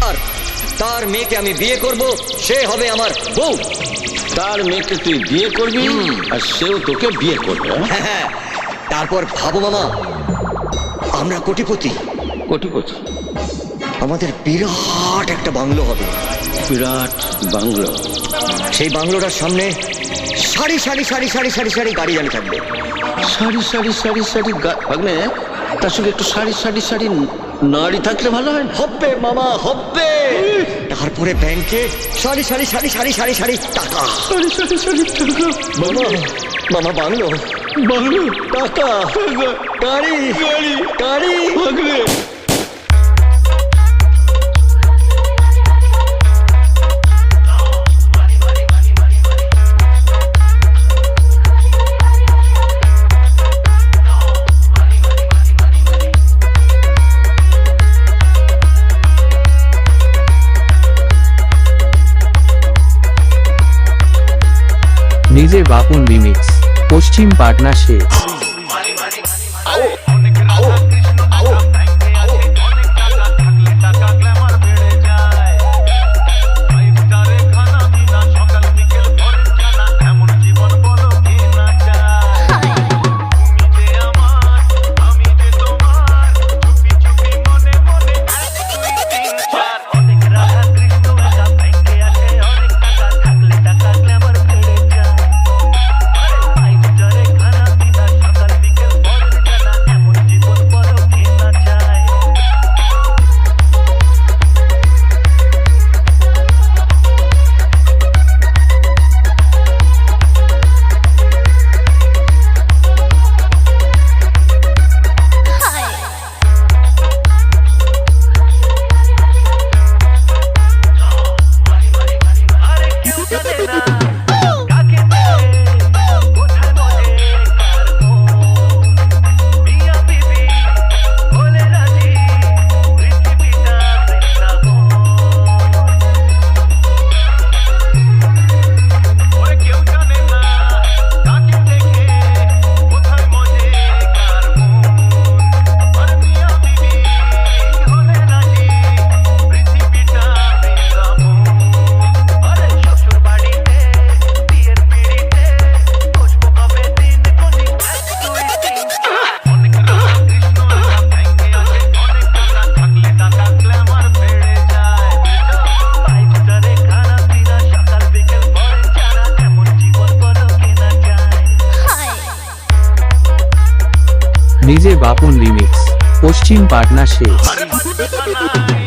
আর তার মেয়েকে আমি বিয়ে করব সে হবে আমার বউ তার মেয়েকে তুই বিয়ে করবি আর সেও তোকে বিয়ে করবে হ্যাঁ? হ্যাঁ তারপর ভাবো মামা আমরা কোটিপতি কোটিপতি আমাদের বিরাট একটা বাংলো হবে বিরাট বাংলো সেই বাংলোটার সামনে সারি সারি সারি সারি সারি সারি গাড়ি গাড়ি থাকবে সারি সারি সারি সারি ভাগ্নে তার সঙ্গে একটু সারি সারি সারি নাড়ি থাকলে ভালো হয়? হবে মামা হবে। তারপরে ব্যাংকে সারি সারি সারি সারি সারি সারি টাকা। সারি সারি সারি টাকা। মামা মামা বাংলো। বাংলো। টাকা। গাড়ি। গাড়ি। গাড়ি। নিজে বাপুন রিমিক্স পশ্চিম পাটনা সে নিজে বাপুন রিমিক্স পশ্চিম পাটনা কানায়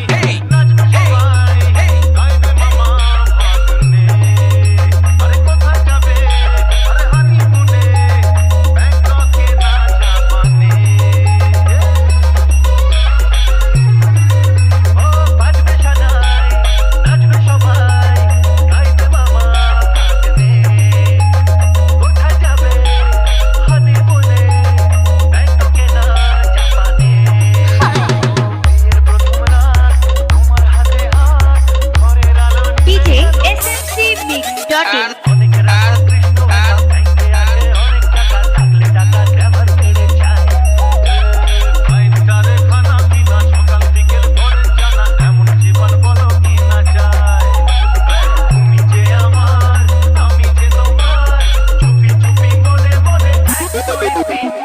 Música